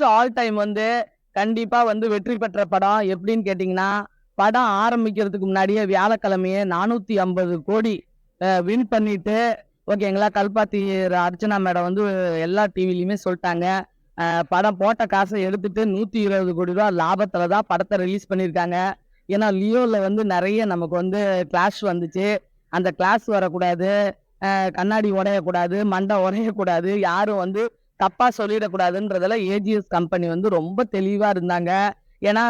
First all time வந்து கண்டிப்பா வந்து வெற்றி பெற்ற படம் எப்படின்னு கேட்டிங்கன்னா படம் ஆரம்பிக்கிறதுக்கு முன்னாடியே வியாழக்கிழமையே நானூத்தி ஐம்பது கோடி வின் பண்ணிட்டு ஓகேங்களா கல்பாத்தி அர்ச்சனா மேடம் வந்து எல்லா டிவிலையுமே சொல்லிட்டாங்க. படம் போட்ட காசை எடுத்துட்டு நூத்தி இருபது கோடி ரூபா லாபத்துல தான் படத்தை ரிலீஸ் பண்ணியிருக்காங்க. ஏன்னா லியோல வந்து நிறைய நமக்கு வந்து கிளாஷ் வந்துச்சு. அந்த கிளாஸ் வரக்கூடாது. கண்ணாடி உடையக்கூடாது மண்டை உடையக்கூடாது. யாரும் வந்து தப்பா சொல்லிடக்கூடாதுன்றதுல ஏஜிஎஸ் கம்பெனி வந்து ரொம்ப தெளிவா இருந்தாங்க. ஏன்னா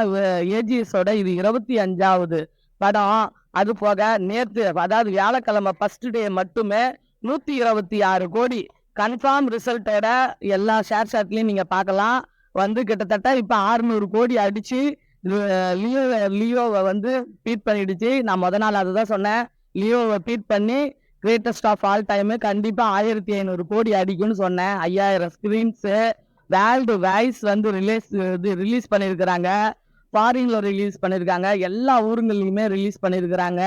ஏஜிஎஸோட இது இருபத்தி அஞ்சாவது படம். அது போக நேற்று அதாவது வியாழக்கிழமை ஃபர்ஸ்ட் டே மட்டுமே நூத்தி இருபத்தி ஆறு கோடி. கன்ஃபார்ம் ரிசல்ட்டோட எல்லா ஷேர் ஷாட்லயும் நீங்க பார்க்கலாம். வந்து கிட்டத்தட்ட இப்போ ஆறுநூறு கோடி அடிச்சு லியோ லியோவை வந்து பீட் பண்ணிடுச்சு. நான் முத நாள் அதை தான் சொன்னேன். லியோவை பீட் பண்ணி கிரேட்டஸ்ட் ஆஃப் ஆல் டைமு கண்டிப்பாக ஆயிரத்தி ஐநூறு கோடி அடிக்கும்னு சொன்னேன். ஐயாயிரம் ஸ்க்ரீன்ஸு வேர்ல்டு வாய்ஸ் வந்து ரிலீஸ் இது ரிலீஸ் பண்ணியிருக்கிறாங்க ஃபாரின்ல ரிலீஸ் பண்ணியிருக்காங்க எல்லா ஊருங்கள்லையுமே ரிலீஸ் பண்ணியிருக்கிறாங்க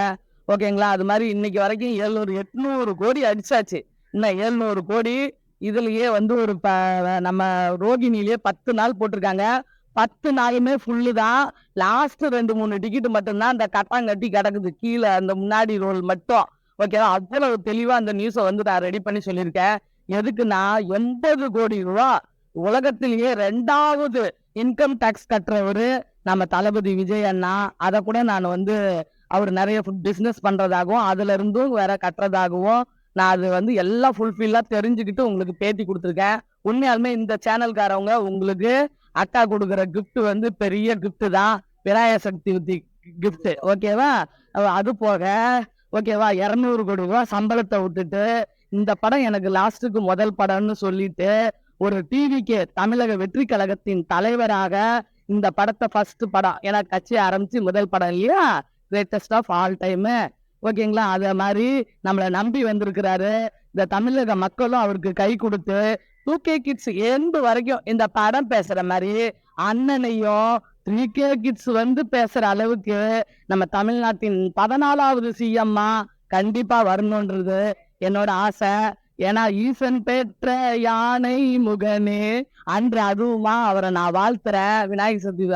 ஓகேங்களா அது மாதிரி இன்னைக்கு வரைக்கும் எழுநூறு எட்நூறு கோடி அடிச்சாச்சு. இன்னும் எழுநூறு கோடி இதுலயே வந்து ஒரு ப நம்ம ரோகிணிலேயே பத்து நாள் போட்டிருக்காங்க. பத்து நாளுமே ஃபுல்லு தான். லாஸ்ட் ரெண்டு மூணு டிக்கெட் மட்டும்தான் அந்த கட்டாங்கட்டி கிடக்குது. கீழே அந்த முன்னாடி ரோல் மட்டும். ஓகேவா அவ்வளவு தெளிவா அந்த நியூஸை வந்து நான் ரெடி பண்ணி சொல்லியிருக்கேன். எதுக்குன்னா எண்பது கோடி ரூபா உலகத்திலேயே ரெண்டாவது இன்கம் டேக்ஸ் கட்டுறவரு நம்ம தளபதி விஜய் அண்ணா. அதை கூட நான் வந்து அவர் நிறைய பிஸ்னஸ் பண்றதாகவும் அதுல இருந்தும் வேற கட்டுறதாகவும் நான் அது வந்து எல்லாம் ஃபுல்ஃபில்லா தெரிஞ்சுக்கிட்டு உங்களுக்கு பேட்டி கொடுத்துருக்கேன். உண்மையாலுமே இந்த சேனல்காரவங்க உங்களுக்கு அக்கா கொடுக்குற கிஃப்ட் வந்து பெரிய கிஃப்ட் தான். விநாயக சக்தி கிஃப்ட் ஓகேவா அது போக ஓகேவா இரநூறு கோடி ரூபாய் சம்பளத்தை விட்டுட்டு இந்த படம் எனக்கு லாஸ்ட்டுக்கு முதல் படம்னு சொல்லிட்டு ஒரு டிவிக்கு தமிழக வெற்றி கழகத்தின் தலைவராக இந்த படத்தை ஃபர்ஸ்ட் படம் ஏன்னா கட்சி ஆரம்பிச்சு முதல் படம் இல்லையா? கிரேட்டஸ்ட் ஆஃப் ஆல் டைமு ஓகேங்களா அதே மாதிரி நம்மளை நம்பி வந்திருக்கிறாரு. இந்த தமிழக மக்களும் அவருக்கு கை கொடுத்து டூ கே கிட்ஸ் எண்டு வரைக்கும் இந்த படம் பேசுற மாதிரி அண்ணனையும் த்ரீ கே கிட்ஸ் வந்து பேசுற அளவுக்கு நம்ம தமிழ்நாட்டின் பதினாலாவது சிஎம்மா கண்டிப்பா வரணுன்றது என்னோட ஆசை. ஏன்னா ஈசன் பெற்ற யானை முகனே அன்று அதுவுமா அவரை நான் வாழ்த்துறேன். விநாயகர் சதுர்த்தி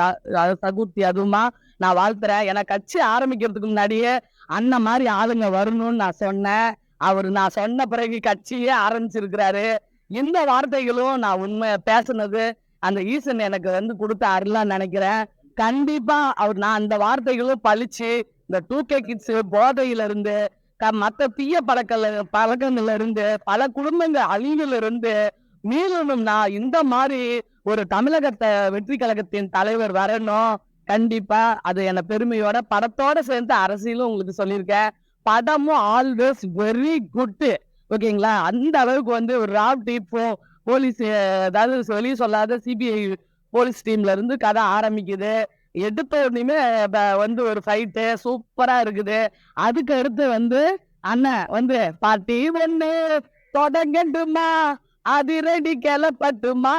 சதுர்த்தி அதுவுமா நான் வாழ்த்துறேன். ஏன்னா கட்சி ஆரம்பிக்கிறதுக்கு முன்னாடியே அண்ணன் மாதிரி ஆளுங்க வரணும்னு நான் சொன்னேன். அவர் நான் சொன்ன பிறகு கட்சியே ஆரம்பிச்சிருக்கிறாரு. இந்த வார்த்தைகளும் நான் உண்மை பேசுனது அந்த ஈசன் எனக்கு வந்து கொடுத்த அருளான்னு நினைக்கிறேன். கண்டிப்பா அவர் நான் அந்த வார்த்தைகளும் பழிச்சு இந்த டூ கே கிட்ஸ் போதையில இருந்து க- மத்த தீய பழக்கல பழக்கங்கள்ல இருந்து பல குடும்பங்கள் அழிவுல இருந்து மீளணும்னா இந்த மாதிரி ஒரு தமிழகத்தை வெற்றி கழகத்தின் தலைவர் வரணும். கண்டிப்பா அது என்ன பெருமையோட படத்தோட சேர்ந்து அரசியலும் உங்களுக்கு சொல்லியிருக்கேன். படமும் ஆல்வேஸ் வெரி குட் ஓகேங்களா? அந்த அளவுக்கு வந்து ஒரு ராவ் டீப்பும் போலீஸ் அதாவது சொல்லி சொல்லாத சிபிஐ போலீஸ் டீம்ல இருந்து கதை ஆரம்பிக்குது. எடுத்த உடனே ப- வந்து ஒரு ஃபைட்டு சூப்பரா இருக்குது. அதுக்கு அடுத்து வந்து அண்ணன் வந்து பாட்டி ஒண்ணு தொடங்கட்டுமா? அதிரடி கிளப்பட்டுமா?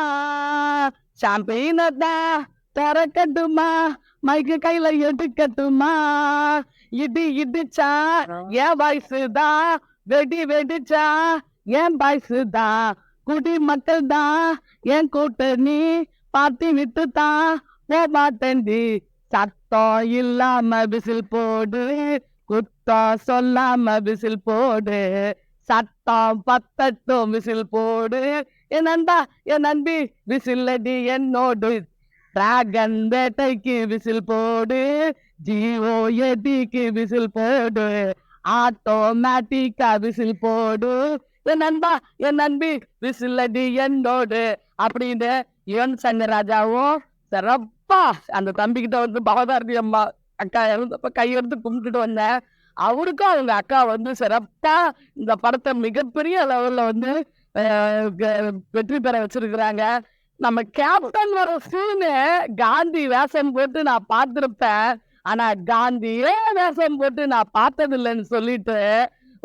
சாம்பியனை தான் திறக்கட்டுமா? மைக்கு கையில எடுக்கட்டுமா? இடி இடிச்சா என் வயசு தான் வெடி வெடிச்சா என் வயசு தான் குடி மக்கள் தான் என் கூட்டணி பாத்தி விட்டு தான் போ மாட்டேன்டி சத்தம் இல்லாம விசில் போடு குத்தம் சொல்லாம விசில் போடு சத்தம் பத்தட்டும் விசில் போடு. என் நண்பா என் நண்பி விசில் அடி என்னோடு. டிராகன் வேட்டைக்கு விசில் போடு ஜீவோ எடிக்கு விசில் போடு ஆட்டோமேட்டிக்கா விசில் போடு. என் நண்பா என் நண்பி விசில் அடி என்னோடு அப்படின்னு யுவன் சங்கர் ராஜாவும் சிறப்பா அந்த தம்பிக்கிட்ட வந்து பவதாரதி அம்மா அக்கா இறந்தப்ப கையெடுத்து கும்பிட்டுட்டு வந்தேன் அவருக்கும் அவங்க அக்கா வந்து சிறப்பா இந்த படத்தை மிகப்பெரிய லெவலில் வந்து வெற்றி பெற வச்சிருக்கிறாங்க. நம்ம கேப்டன் வர சீனு காந்தி வேஷம் போட்டு நான் பார்த்துருப்பேன். ஆனா காந்தியே வேஷம் போட்டு நான் பார்த்தது இல்லைன்னு சொல்லிட்டு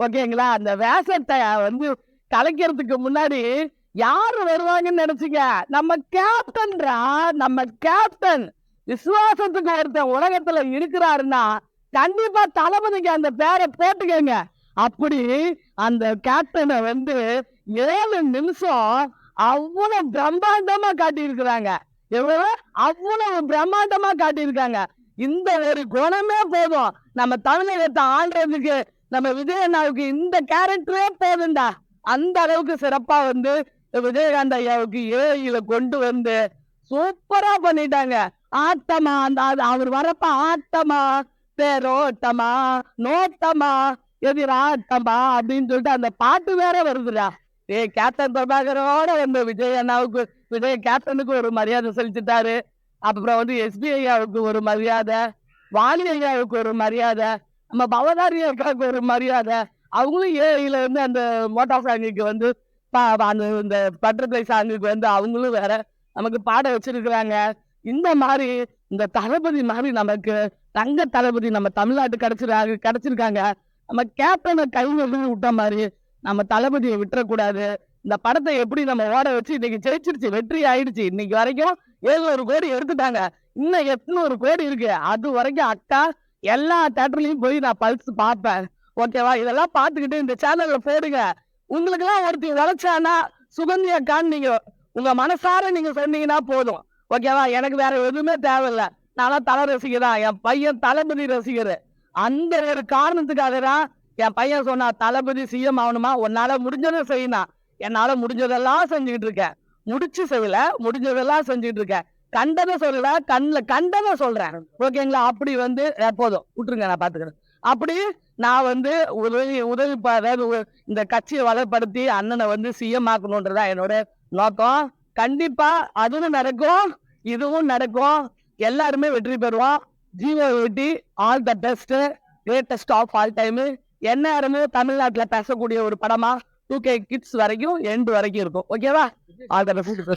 ஓகேங்களா? அந்த வேஷத்தை வந்து கலைக்கிறதுக்கு முன்னாடி யாரு வருவாங்கன்னு நினைச்சிங்க? நம்ம கேப்டன்ரா நம்ம கேப்டன் விசுவாசத்துக்கு ஒருத்தன் உலகத்துல இருக்கிறாருன்னா கண்டிப்பா தளபதிக்கு அந்த பேரை போட்டுக்கோங்க. அப்படி அந்த கேப்டனை வந்து ஏழு நிமிஷம் அவ்வளவு பிரம்மாண்டமா காட்டியிருக்கிறாங்க. எவ்வளவு அவ்வளவு பிரம்மாண்டமா காட்டியிருக்காங்க. இந்த ஒரு குணமே போதும். நம்ம தமிழகத்தை ஆள்றதுக்கு நம்ம விஜயண்ணாவுக்கு இந்த கேரக்டரே போதுண்டா அந்த அளவுக்கு சிறப்பா வந்து விஜயகாந்த் ஐயாவுக்கு ஏஐல கொண்டு வந்து சூப்பரா பண்ணிட்டாங்க. ஆட்டமா அந்த அது அவர் வரப்ப ஆட்டமா தேரோட்டமா நோட்டமா எதிராட்டமா அப்படின்னு சொல்லிட்டு அந்த பாட்டு வேற வருதுடா. ஏய் கேப்டன் பிரபாகரோட வந்து விஜய் அண்ணாவுக்கு விஜய் கேப்டனுக்கு ஒரு மரியாதை செலுத்திட்டாரு. அப்புறம் வந்து எஸ்பி ஐயாவுக்கு ஒரு மரியாதை வாலி ஐயாவுக்கு ஒரு மரியாதை நம்ம பவதாரி அக்காவுக்கு ஒரு மரியாதை. அவங்களும் ஏஐல இருந்து அந்த மோட்டார் சாங்குக்கு வந்து பா- அந்த இந்த பட்டர்ஃப்ளை சாங்குக்கு வந்து அவங்களும் வேற நமக்கு பாட வச்சிருக்கிறாங்க. இந்த மாதிரி இந்த தளபதி மாதிரி நமக்கு தங்க தளபதி நம்ம தமிழ்நாட்டு கிடைச்சிருக்காங்க கிடைச்சிருக்காங்க. நம்ம கேப்டனை கைவிட்டு விட்ட மாதிரி நம்ம தளபதியை விட்டுறக்கூடாது. இந்த படத்தை எப்படி நம்ம ஓட வச்சு இன்னைக்கு ஜெயிச்சிருச்சு வெற்றி ஆயிடுச்சு. இன்னைக்கு வரைக்கும் ஏழுநூறு கோடி எடுத்துட்டாங்க. இன்னும் எட்நூறு கோடி இருக்கு. அது வரைக்கும் அக்கா எல்லா தேட்டர்லயும் போய் நான் பல்ஸ் பார்ப்பேன். ஓகேவா இதெல்லாம் பார்த்துக்கிட்டு இந்த சேனல்ல போடுங்க. உங்களுக்கு எல்லாம் ஒருத்தி உழைச்சானா நீங்கள் உங்கள் நீங்க உங்க மனசார நீங்க சொன்னீங்கன்னா போதும். ஓகேவா எனக்கு வேற எதுவுமே தேவையில்ல. நான்லாம் தலை ரசிகதான் என் பையன் தளபதி ரசிகர். அந்த ஒரு காரணத்துக்காக தான் என் பையன் சொன்னா தளபதி சிஎம் ஆகணுமா? உன்னால முடிஞ்சதை செய்யணும் என்னால முடிஞ்சதெல்லாம் செஞ்சுக்கிட்டு இருக்கேன். முடிச்சு செய்யல முடிஞ்சதெல்லாம் செஞ்சுக்கிட்டு இருக்கேன். கண்டதை சொல்லல கண்ணில் கண்டதை சொல்கிறேன் ஓகேங்களா? அப்படி வந்து போதும். விட்டுருங்க நான் பார்த்துக்கிறேன் அப்படி நான் வந்து உதவி உதவி அதாவது இந்த கட்சியை வளப்படுத்தி அண்ணனை வந்து சிஎம் ஆக்கணுன்றதா என்னோட நோக்கம். கண்டிப்பாக அதுவும் நடக்கும் இதுவும் நடக்கும். எல்லாருமே வெற்றி பெறுவோம். ஜீவோ வெட்டி all the best greatest of all time எந்நேரமே தமிழ்நாட்டில் பேசக்கூடிய ஒரு படமா டூ கே கிட்ஸ் வரைக்கும் எண்டு வரைக்கும் இருக்கும். ஓகேவா? All the best